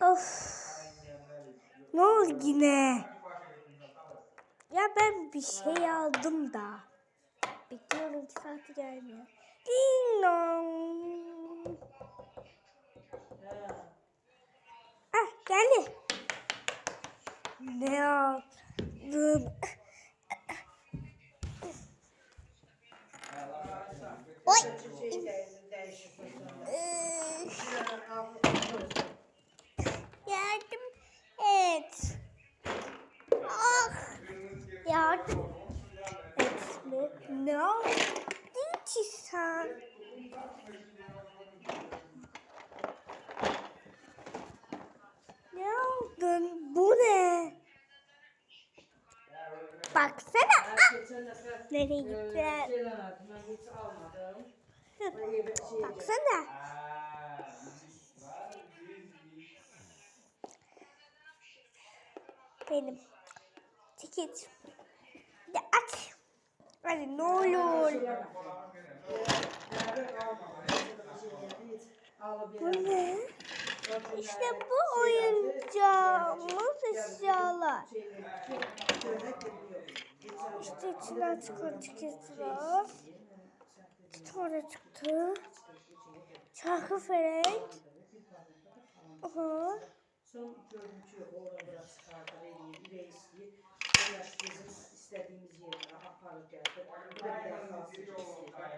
Of. Ne oldu yine? Ya ben bir şey aldım da. Bekliyorum ki saati gelmiyor. Ding dong. Ah geldi. Ne aldım? Oy. Ee, Yardım et. Ah. Yardım etme. Ne oldu ki sen? Ne oldun? Bu ne? Baksana. Ah. Nereye gittiler? Baksana. Benim. Tiket. De aç. Hadi ne olur. Bu ne? İşte bu oyuncağımız eşyalar. İşte içinden çıkan tiketler. Bir tane çıktı. Çarkı felek. Aha. Son kalsın.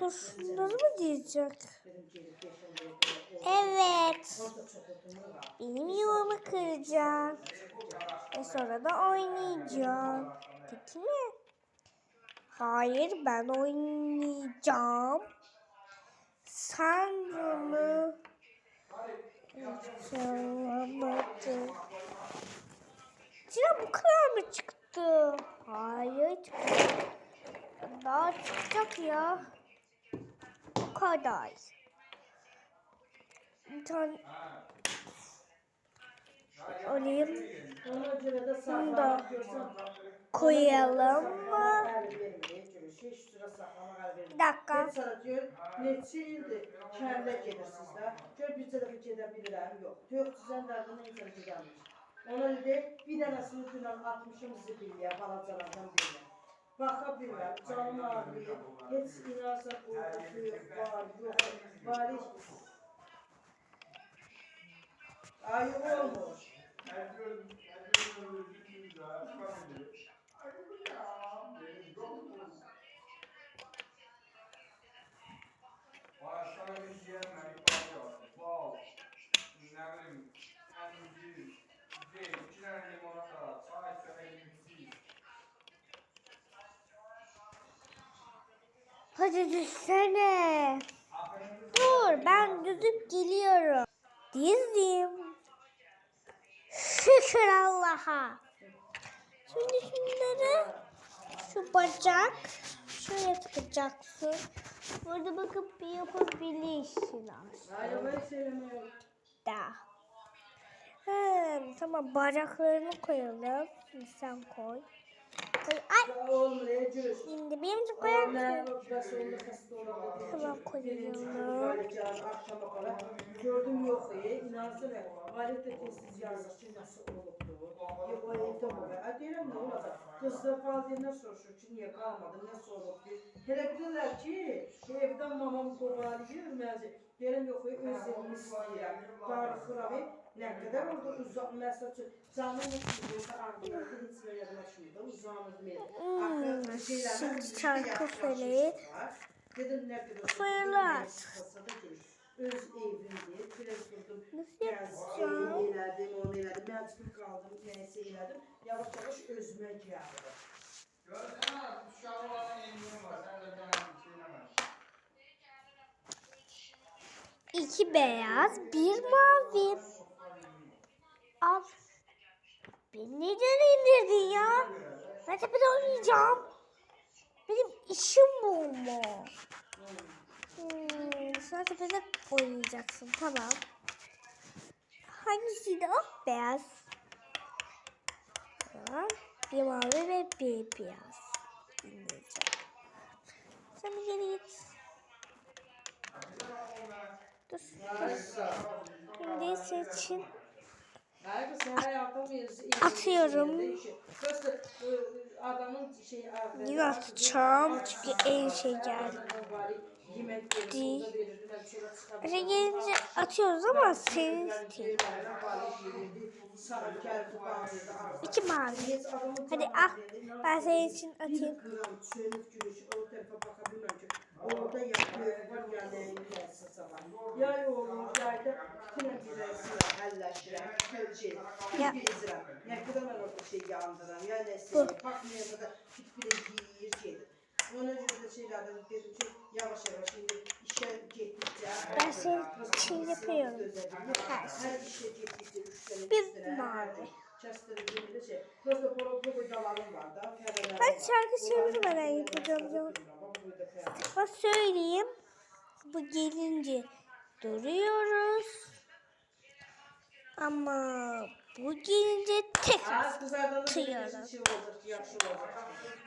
Dur şunları mı diyecek? Evet. Benim yuvamı kıracağım. Ve sonra da oynayacağım. Peki mi? Hayır ben oynayacağım. Sen bunu çalamadın. Cina bu kadar mı çıktı? Hayır çıktı. Daha çıkacak ya. Bu kadar. Bir tane alayım. Bunu da koyalım mı? Bir dakika. Ona dedi, bir dənəsini dünən atmışım zibilliyə, balacalardan birinə. Baxa bilməm, canım ağrıyır, heç inansa qorxu yox, var, yox, Ayı olmuş. Hadi düşsene. Dur ben düzüp geliyorum. Dizdim. Şükür Allah'a. Şimdi şunları şu bacak şuraya takacaksın. Burada bakıp bir yapabilirsin aslında. Söylemiyorum. Hmm, tamam bacaklarını koyalım. Sen koy. Koy. Ay şimdi benim de koyar mısın? Tamam kadar gördüm yok iyi. İnansana Halit de tezsiz ki nasıl olubdu. Yok o evde bu be. Ay deyirəm ne olacak? Kız da Fadiye'den soruşur ki niye kalmadı, nasıl olubdu. Hele bilirler ki evden mamam kovalıyor. Məzi deyirəm yok öz evimi istəyirəm. Darıxıram. Ne kadar orada uzak mesela canım anlıyordu. Hiç böyle yaşıyordu. Uzağımız şimdi çarkı feleği Dedim ne kadar Fırlat. Öz evimdi. Biraz durdum. Nasıl yapacağım? eyledim, onu eyledim. Mecbur kaldım. Neyse eyledim. Yavaş yavaş özüme geldi. İki beyaz, bir mavi. Al. Beni neden indirdin ya? Ben tepede oynayacağım. Benim işim bu mu? Hmm, sen tepede oynayacaksın. Tamam. Hangisiydi o? Beyaz. Tamam. Bir mavi ve bir beyaz. İndireceğim. Sen bir geri git. Dur. dur. Şimdi seçin. Hayır, sen hayatın birisi- Atıyorum. e, adamın şey Yine atacağım çünkü en şey geldi. Şey gelince atıyoruz ama senin değil. İki mavi. Hadi dedi, Ben senin için atayım. gram sönük gülüş o tarafa bakabilmem ki. Orada yapıyor var ya ne gelsin sabah. Yay oğlum yayda yine bir resim hallaşıran kölçe. Ya. Bir izra. Ne kadar var orada şey yandıran ya ne şey. Bakmaya kadar hiçbir giyir şeydir. Ona göre de şeylerden dedim ki yavaş yavaş şimdi işe gittikçe. Ben senin için yapıyorum. Her işe gittikçe üç Bir üç tane mavi. Çastırı bir şey. Prosto polo polo dalalım var da. Fereler Ben var. şarkı çevirmeden yapacağım. Ben söyleyeyim. Bu gelince duruyoruz. Ama bu gelince tekrar. Kıyarım. şey.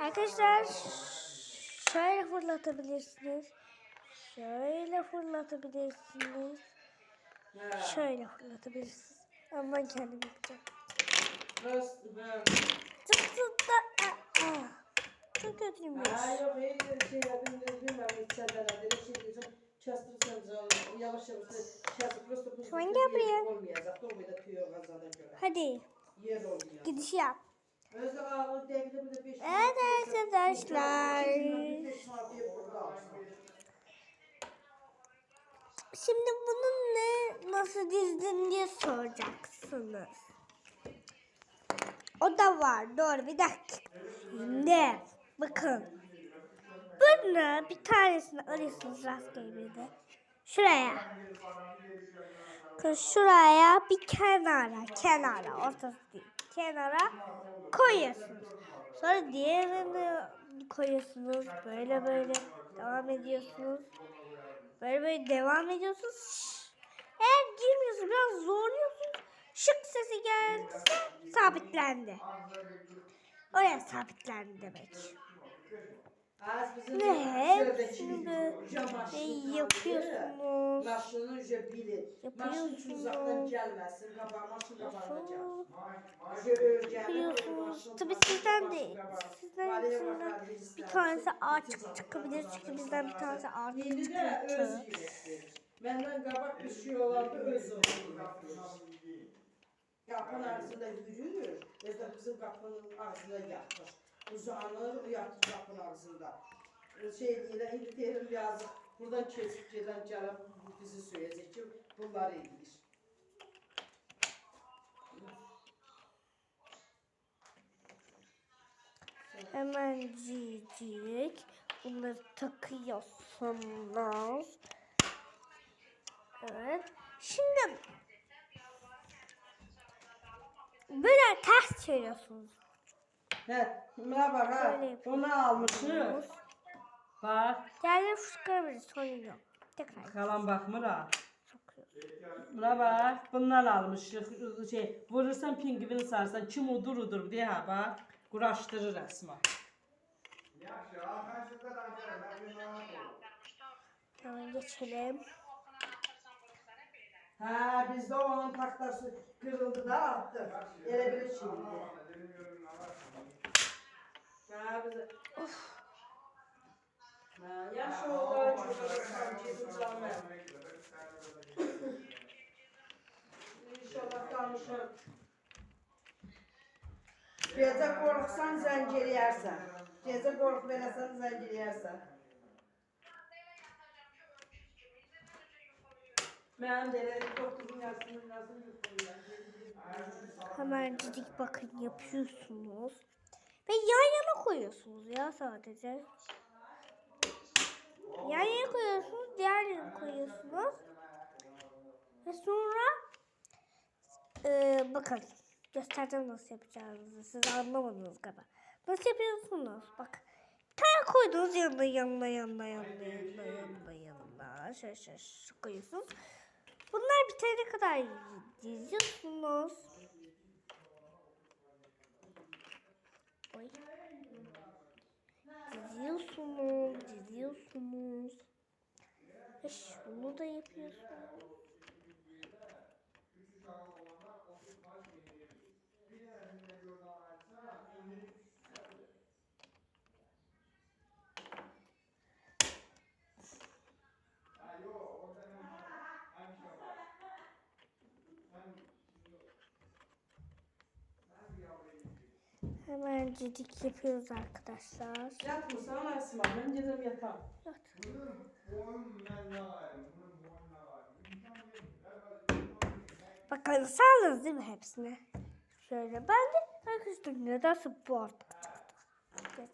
Arkadaşlar şöyle fırlatabilirsiniz. Şöyle fırlatabilirsiniz. Şöyle fırlatabilirsiniz. Ama ben kendim yapacağım. Zıp zıp da. Çok kötüymüş. Ha, yok, iyi şey yapayım dedim, hiç senden de şey diyeceğim. Çastırırsanız onu, yavaş yavaş çastır, prosto prosto Tamam, yer gel buraya. Hadi gidiş yap. Evet arkadaşlar. Şimdi bunun ne nasıl dizdin diye soracaksınız. O da var. Doğru bir dakika. Şimdi bakın. Bunu bir tanesini alıyorsunuz rastgele bir de. Şuraya. Şuraya bir kenara, kenara, ortası değil. Kenara koyuyorsunuz. Sonra diğerini koyuyorsunuz. Böyle böyle devam ediyorsunuz. Böyle böyle devam ediyorsunuz. Eğer girmiyorsunuz biraz zorluyorsunuz. Şık sesi geldi sabitlendi. Oraya sabitlendi demek. Şuradaki Şimdi şey aşkı yapıyorsunuz. Maşını üce bilin. Maşın hiç uzaktan gelmesin. Kabağına gel. Yapıyorsunuz. Tabii sizden de sizden içinden bir tanesi ağaç çıkabilir çünkü bizden bir tanesi öz çıktı. Benden kabak bir şey olandı öz yürektir. Kapının ağzında yürüyor. Özde bizim kapının ağzına yatmış. Uzanır yatır kapının ağzında. Şey değil, indi derim yazık. Buradan kesip gelen canım bizi söyleyecek ki bunlar iyidir. Hemen cicik. Bunları takıyorsunuz. Evet. Şimdi böyle ters çeviriyorsunuz. He, buna bak ha. Böyle yapıyoruz. Bunu almışım. Bak. Diğerleri fışkırabilir sorun yok. Tekrar Kalan bakmır ha. sokuyoruz. Buna bak. Bundan almışıq. Şey, vurursan pingvini sarsan kim udur udur diye ha bak. Quraşdırır resmen. Hemen geçelim. Ha bizde onun taktası kırıldı da attık. Elə bir şimdi. Ha bize. Ha yaş oldu çocuklar sanki tutamam. İnşallah danışır. Gece korksan zenciriyersen. Gece kork veresen zenciriyersen. Ben de cidik bakın yapıyorsunuz. Ve yan yana koyuyorsunuz ya sadece. Yan yana koyuyorsunuz, diğer yana koyuyorsunuz. Ve sonra eee, bakın göstereceğim nasıl yapacağınızı. Siz anlamadınız galiba. Nasıl yapıyorsunuz? Bak. Bir tane koydunuz yanına yanına yanına yanına yanına yanına yanına. Şöyle şöyle koyuyorsunuz. Bunlar bitene kadar diziyorsunuz. Oy. Diziyorsunuz, diziyorsunuz. Ve şunu da yapıyorsunuz. Hemen cidik yapıyoruz arkadaşlar. Yatmışsan Asma. Ben gidip yatam. Bakın sağladınız değil mi hepsini? Şöyle ben de arkadaşlar nedense bu artık çıktı.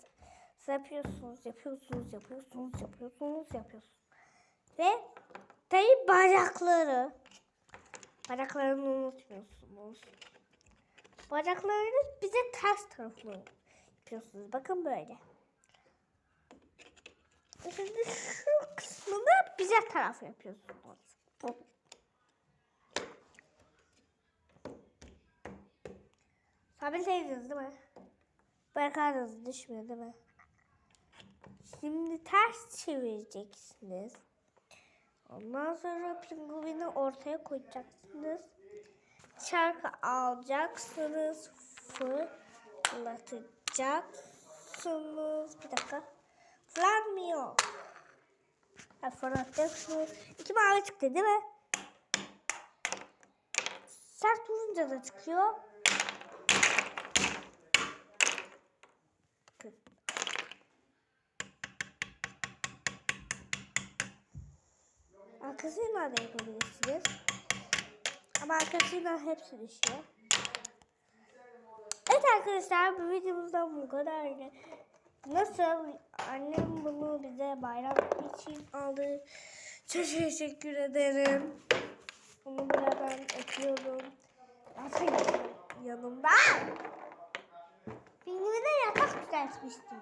Siz yapıyorsunuz, yapıyorsunuz, yapıyorsunuz, yapıyorsunuz, yapıyorsunuz. Ve tabii bacakları. Bacaklarını unutmuyorsunuz. Bacaklarını bize ters tarafını yapıyorsunuz. Bakın böyle. Şimdi şu kısmını bize taraf yapıyorsunuz. Sabitlediniz değil mi? Bırakardınız düşmüyor değil mi? Şimdi ters çevireceksiniz. Ondan sonra pingüini ortaya koyacaksınız. Çarkı alacaksınız. Fırlatacaksınız. Bir dakika. Fırlatmıyor. Ha, fırlatacaksınız. İki mavi çıktı değil mi? Sert vurunca da çıkıyor. Arkasıyla da yapabilirsiniz. Ama arkasıyla hepsi düşüyor. Evet arkadaşlar bu videomuzdan bu kadardı. Nasıl annem bunu bize bayram için aldı. Çok teşekkür ederim. Bunu buradan öpüyorum. Zaten yanımda. Filmimi de yatak düzeltmiştim.